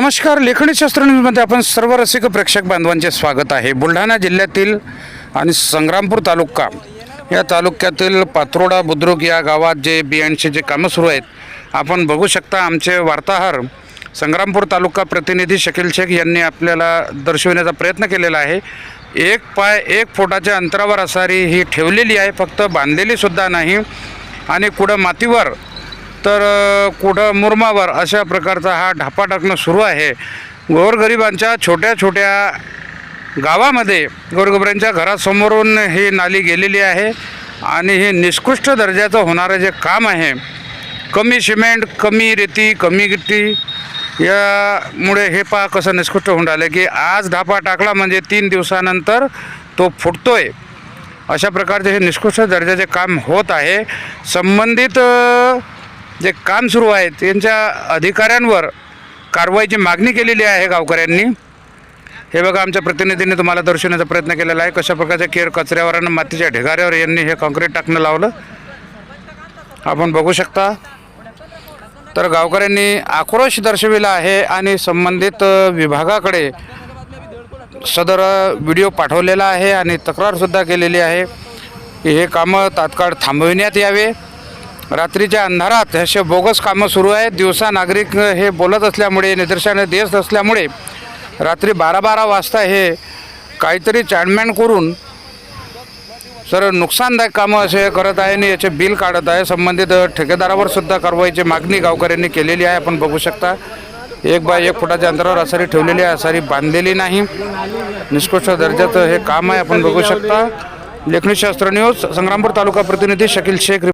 नमस्कार लेखणीशास्त्र न्यूजमध्ये आपण सर्व रसिक प्रेक्षक बांधवांचे स्वागत आहे. बुलढाणा जिल्ह्यातील आणि संग्रामपूर तालुका या तालुक्यातील पात्रोडा बुद्रुक या गावात जे बियांचे जे कामं सुरू आहेत आपण बघू शकता आमचे वार्ताहर संग्रामपूर तालुका प्रतिनिधी शकील शेख यांनी आपल्याला दर्शविण्याचा प्रयत्न केलेला आहे. एक पाय एक फुटाच्या अंतरावर असारी ही ठेवलेली आहे फक्त बांधलेली सुद्धा नाही आणि कुठं मातीवर तर कुठं मुरमावर अशा प्रकारचा हा ढापा टाकणं सुरू आहे. गोरगरिबांच्या छोट्या छोट्या गावामध्ये गोरगरिबांच्या घरासमोरून ही नाली गेलेली आहे आणि हे निष्कृष्ट दर्जाचं होणारं जे काम आहे कमी सिमेंट कमी रेती कमी गिट्टी यामुळे हे पहा कसं निष्कृष्ट होऊन राहिलं की आज ढापा टाकला म्हणजे तीन दिवसानंतर तो फुटतोय. अशा प्रकारचे हे निष्कृष्ट दर्जाचे काम होत आहे. संबंधित जे काम सुरू आहे त्यांच्या अधिकाऱ्यांवर कारवाईची मागणी केलेली आहे गावकऱ्यांनी. हे बघा आमच्या प्रतिनिधींनी तुम्हाला दर्शवण्याचा प्रयत्न केलेला आहे. कशा प्रकारच्या केर कचऱ्यावर आणि मातीच्या ढिगाऱ्यावर यांनी हे काँक्रीट टाकणं लावलं. आपण बघू शकता. तर गावकऱ्यांनी आक्रोश दर्शविला आहे आणि संबंधित विभागाकडे सदर व्हिडिओ पाठवलेला आहे आणि तक्रारसुद्धा केलेली आहे की हे कामं तात्काळ थांबविण्यात यावे. रात्रीच्या अंधारात असे बोगस कामं सुरू आहेत. दिवसा नागरिक हे बोलत असल्यामुळे निदर्शनं देत असल्यामुळे रात्री बारा बारा वाजता हे काहीतरी चॅडमॅन करून सर नुकसानदायक कामं असे करत आहे आणि याचे बिल काढत आहे. संबंधित ठेकेदारावर सुद्धा कारवाईची मागणी गावकऱ्यांनी केलेली आहे. आपण बघू शकता एक बाय एक फुटाच्या अंतरावर असारी ठेवलेली आहे. असारी बांधलेली नाही. निष्कृष्ट दर्जाचं हे काम आहे. आपण बघू शकता. लेखनीशास्त्र न्यूज संग्रामपूर तालुका प्रतिनिधी शकील शेख